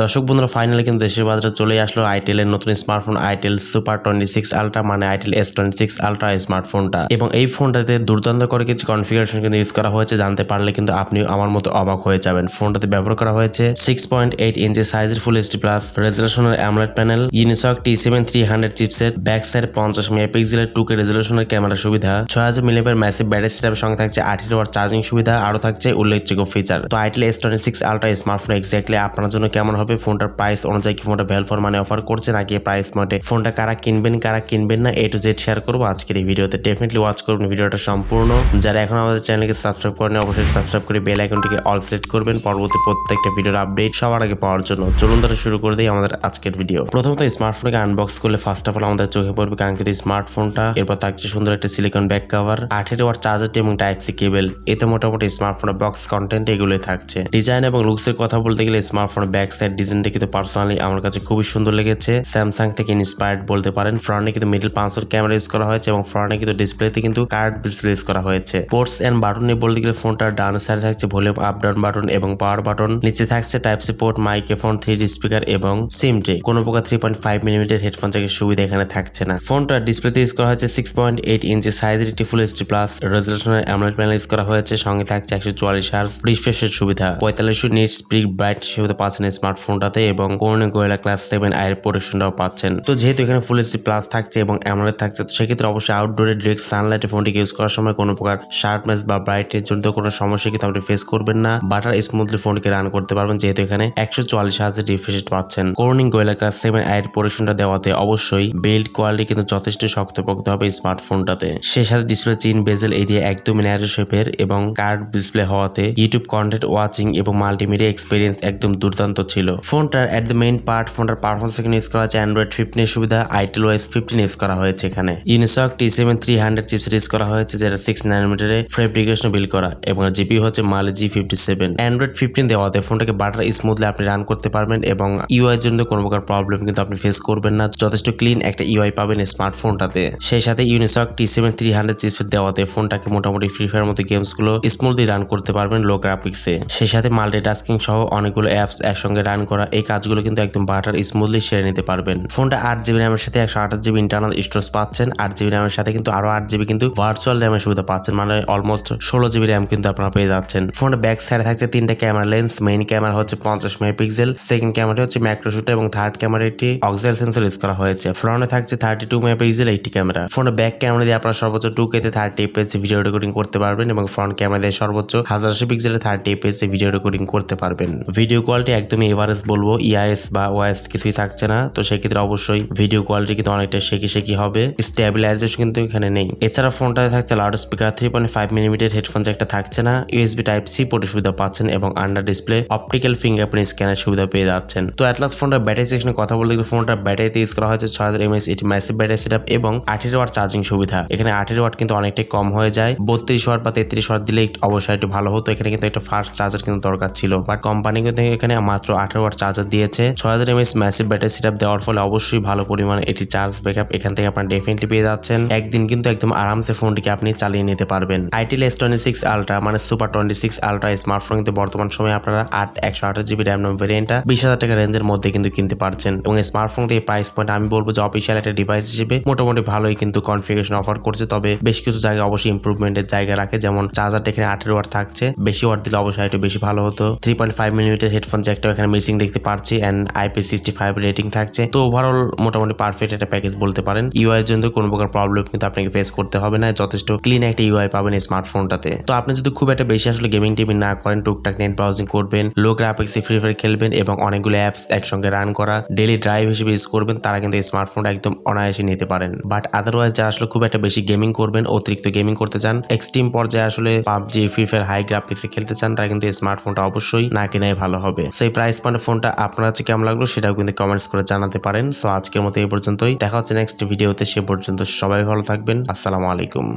দর্শক বন্ধুরা ফাইনালি কিন্তু দেশের বাজারে চলে আসলো আইটেল এর নতুন smartphone itel super twenty six ultra মানে itel S twenty six ultra স্মার্টফোনটা এবং এই ফোনটাতে দুর্দান্ত করে কিছু কনফিগারেশন কিন্তু ইউজ করা হয়েছে, জানতে পারলে কিন্তু আপনিও আমার মতো অবাক হয়ে যাবেন। ফোনটাতে ব্যবহার করা হয়েছে সিক্স পয়েন্ট এইট ইঞ্চি সাইজের full HD plus রেজলিউশনের AMOLED panel Unisoc T seven three hundred chipset back side পঞ্চাশ মেগাপিক্সেলের টু কে রেজলিউশনের ক্যামেরা সুবিধা, ছয় হাজার মিলিয়ামের ম্যাসিভ ব্যাটারি সেটআপের সঙ্গে থাকছে আঠারো ওয়াট চার্জিং সুবিধা, আরও থাকছে উল্লেখযোগ্য ফিচার তো itel S twenty six ultra smartphone exactly আপনার জন্য কেমন হবে ফোনটার প্রাইস অনুযায়ী কি ফোনটা ভ্যাল ফর মানে অফার করছে নাকি প্রাইস মতে ফোনটা কারা কিনবেন কারা কিনবেন না এ টু জেড শেয়ার করব। আজকের এই ভিডিওতে ডেফিনেটলি ওয়াচ করবেন ভিডিওটা সম্পূর্ণ। যারা এখন আমাদের চ্যানেলকে সাবস্ক্রাইব করেন অবশ্যই সাবস্ক্রাইব করে বেল আইকনটিকে অল সিলেক্ট করবেন। পরবর্তী প্রত্যেকটা ভিডিওর আপডেট সবার আগে পাওয়ার জন্য। চলুন তারা শুরু করে দিই আমাদের আজকের ভিডিও প্রথমত স্মার্টফোনকে আনবক্স করলে ফার্স্ট অফ অল আমাদের চোখে পড়বে কাঙ্ক্ষিত স্মার্টফোনটা এরপর থাকছে সুন্দর একটা সিলিকন ব্যাক কভার আঠেরো ওয়াট চার্জারটি এবং টাইপ সি কেবল এতে মোটামুটি স্মার্টফোনের বক্স কন্টেন্ট এগুলোই থাকছে। ডিজাইন এবং লুকসের কথা বলতে গেলে স্মার্টফোনের ব্যাক সাইড ডিজাইনটা কিন্তু পার্সোনালি আমার কাছে খুবই সুন্দর লেগেছে। স্যামসাং থেকে ইন্সপায়ার্ড বলতে পারেন। ফ্রন্টে কিন্তু মিডল পাঁচশোর ক্যামেরা ইউজ করা হয়েছে এবং ফ্রন্টে কিন্তু ডিসপ্লেতে কিন্তু কার্ড ডিসপ্লে ইউজ করা হয়েছে। পোর্টস এন্ড বাটন নিয়ে বলতে গেলে ফোনটার ডান সাইডে থাকছে ভলিউম আপ ডাউন বাটন এবং পাওয়ার বাটন নিচে থাকছে type C port microphone three speaker এবং সিম ট্রে কোনো প্রকার three point five millimetre headphone জ্যাকের সুবিধা এখানে থাকছে না। ফোনটার ডিসপ্লেতে ইউজ করা হয়েছে সিক্স পয়েন্ট এইট ইঞ্চি সাইজের একটি ফুল এইচডি প্লাস রেজলিউশনের অ্যামোলেড প্যানেল ইউজ করা হয়েছে। সঙ্গে থাকছে একশো চুয়াল্লিশ হার্স রিফ্রেশের সুবিধা। পঁয়তাল্লিশশো নিট স্পিড ব্রাইট সুবিধা পাচ্ছেন স্মার্টফোনটাতে এবং কোর্নে গোয়েলা ক্লাস সেভেন আয়ের প্রোটেকশনটাও পাচ্ছেন। তো যেহেতু এখানে ফুল এইচডি প্লাস থাকছে এবং অ্যামোলেড থাকছে, তো সেক্ষেত্রে অবশ্যই আউটডোরে ডিরেক্ট সানলাইটে ফোনটিকে ইউজ করার সময় কোনো প্রকার শার্পনেস বা ব্রাইটনেস জন্য কোনো সমস্যা কিন্তু আপনি ফেস করবেন না। বাটার স্মুথলি ফোনটিকে রান করতে পারবেন, যেহেতু এখানে একশো চুয়াল্লিশ হাজার রিফ্রেশ পাচ্ছেন। কোর্নিং গোয়েলা ক্লাস সেভেন আয়ের প্রোটেকশনটা দেওয়াতে অবশ্যই বিল্ড কোয়ালিটি কিন্তু যথেষ্ট শক্তপোক্ত হবে স্মার্টফোনটাতে সেই সাথে ডিসপ্লে চিন বেজেল এরিয়া একদম ন্যারো শেপের এবং কার্ড ডিসপ্লে হওয়াতে ইউটিউব কন্টেন্ট ওয়াচিং এবং মাল্টিমিডিয়া এক্সপিরিয়েন্স একদম দুর্দান্ত ছিল। ফোনটার এট দ্য মেইন পার্ট ফোনটার পারফরমেন্স এখানে ইউজ করা হয়েছে অ্যান্ড্রয়েড ফিফটিনের সুবিধা আইটেল ওএস ফিফটিন ইউজ করা হয়েছে এখানে। Unisoc T seven three hundred chipset use করা হয়েছে, যেটা সিক্স নাইনোমিটারে ফেব্রিকেশন বিল করা। এবং জিপি হচ্ছে Mali G fifty seven Android fifteen দেওয়াতে ফোনটাকে বাটার স্মুথলি আপনি রান করতে পারবেন এবং ইউআই জন্য কোনো প্রকার প্রবলেম কিন্তু আপনি ফেস করবেন না। যথেষ্ট ক্লিন একটা ইউআই পাবেন স্মার্টফোনটাতে সেই সাথে Unisoc T seven three hundred chipset দেওয়াতে ফোনটাকে মোটামুটি ফ্রি ফায়ার মতো গেমসগুলো স্মুথলি রান করতে পারবেন লো গ্রাফিক্সে সেই সাথে মাল্টিটাস্কিং সহ অনেকগুলো অ্যাপস একসঙ্গে রান করা, এই কাজগুলো কিন্তু একদম বাটার স্মুথলি সেরে নিতে পারবেন। ফোনটা আট জিবি র্যামের সাথে একশো আঠাশ জিবি ইন্টারনাল স্টোরেজ পাচ্ছেন। আট জিবি র্যামের সাথে কিন্তু আরও আট জিবি কিন্তু ভার্চুয়াল র্যামের সুবিধা পাচ্ছেন। মানে অলমোস্ট ষোলো জিবি র্যাম কিন্তু আপনারা পেয়ে যাচ্ছেন। ফোনের ব্যাক সাইডে থাকছে তিনটা ক্যামেরা লেন্স মেইন ক্যামেরা হচ্ছে পঞ্চাশ মেগাপিক্সেল সেকেন্ড ক্যামেরা হচ্ছে ম্যাক্রোশুট এবং থার্ড ক্যামেরাটি অক্সিজেন সেন্সর ইউজ করা হয়েছে। ফ্রন্টে থাকছে থার্টি টু মেগাপিক্সেল এইটি ক্যামেরা ফোনের ব্যাক ক্যামেরা দিয়ে আপনারা সর্বোচ্চ টু কেতে থার্টি এপিএস ভিডিও রেকর্ডিং করতে পারবেন এবং ফ্রন্ট ক্যামেরা দিয়ে সর্বোচ্চ হাজার আশি পিক্সেলের থার্টি এপিএস ভিডিও রেকর্ডিং করতে পারবেন। ভিডিও কোয়ালিটি একদমই এভারেজ বলব ইআইএস বা ওয়াইএস কিছুই থাকছে না। তো সেক্ষেত্রে অবশ্যই ভিডিও কোয়ালিটি কিন্তু অনেকটা শেকি শেকি হবে। স্টেবিলাইজেশন কিন্তু এখানে নেই। এছাড়া ফোনটাতে থাকছে loud speaker three point five millimetre headphone একটা থাকছে না। ইউএসবি টাইপ সি পোর্টের সুবিধা পাচ্ছেন এবং আন্ডার ডিসপ্লে অপটিক্যাল ফিঙ্গারপ্রিন্ট স্ক্যানের সুবিধা পেয়ে যাচ্ছেন। তো অ্যাটলাস ফোনটার ব্যাটারি সেকশনে কথা বলতে গেলে ফোনটার ব্যাটারিতে ইউজ করা হয়েছে ছয় হাজার এমএস এটি ম্যাসিভ ব্যাটারি সেটআপ এবং আঠেরো ওয়াট চার্জিং সুবিধা। এখানে আঠেরো ওয়াট কিন্তু অনেকটাই কম হয়ে যায়। বত্রিশ ওয়াট বা তেত্রিশ ওয়াট দিলে অবশ্যই একটু ভালো হতো। এখানে কিন্তু একটা ফাস্ট চার্জার কিন্তু দরকার ছিল। বাট কোম্পানি কিন্তু এখানে মাত্র আঠারো ওয়াট চার্জার দিয়েছে। ছয় হাজার এমএস ম্যাসিভ ব্যাটারি সেটআপ দেওয়ার ফলে অবশ্যই ভালো পরিমাণে এটি চার্জ ব্যাকআপ এখান থেকে আপনার ডেফিনেটলি পেয়ে যাচ্ছেন। একদিন কিন্তু একদম আরামসে ফোনটিকে আপনি চালিয়ে নিতে পারবেন। Itel S twenty six ultra মানে super twenty six ultra smartphone কিন্তু বর্তমান সময়ে আপনারা আট, একশো আঠাশ জিবি র্যাম রম ভেরিয়েন্টটা বিশ হাজার টাকা রেঞ্জের মধ্যে কিন্তু কিনতে পারছেন। এবং স্মার্টফোন এই প্রাইস পয়েন্ট আমি বলব যে অফিসিয়াল একটা ডিভাইস হিসেবে মোটামুটি ভালোই কিন্তু কনফিগারেশন অফার করছে। তবে বেশ কিছু জায়গায় অবশ্যই ইম্প্রুভমেন্টের জায়গা রাখে। যেমন চার্জারটা এখানে আঠেরো ওয়াট থাকছে। বেশি ওয়াট দিলে অবশ্যই একটু বেশি ভালো হতো। Three point five millimetre headphone জ্যাকটাও এখানে মিসিং দেখতে পাচ্ছি and IP sixty five rating থাকছে। তো ওভারঅল মোটামুটি পারফেক্ট একটা প্যাকেজ বলতে পারেন। ইউআই এর জন্য কোনো প্রকার প্রবলেম কিন্তু আপনাকে ফেস করতে হবে না। যথেষ্ট ক্লিন একটা ইউআই পাবেন এই স্মার্টফোনটাতে তো আপনি যদি খুব একটা বেশি আসলে গেমিং টেমিং না করেন, টুকটাক নেট ব্রাউজিং করবেন লো গ্রাফিক্সে ফ্রি ফায়ার খেলবেন এবং অনেকগুলো অ্যাপস একসঙ্গে রান করা ডেলি ড্রাইভ হিসেবে ইউজ করবেন, তারা কিন্তু এই স্মার্টফোনটা একদম অনায়াসে নিতে পারেন। বাট আদারওয়াইজ যারা আসলে খুব একটা বেশি গেমিং করবেন, অতিরিক্ত গেমিং করতে চান এক্সট্রিম পর্যায়ে আসলে পাবজি ফ্রি ফায়ার হাই গ্রাফিক্সে খেলতে চান, তারা কিন্তু এই স্মার্টফোনটা অবশ্যই না কেনাই ভালো হবে। সেই প্রাইস পয়েন্ট ফোনটা আপনার কাছে কেমন লাগল সেটাও কিন্তু কমেন্টস করে জানাতে পারেন। সো আজকের মতো এই পর্যন্তই। দেখা হচ্ছে নেক্সট ভিডিওতে সে পর্যন্ত সবাই ভালো থাকবেন। আসসালামু আলাইকুম।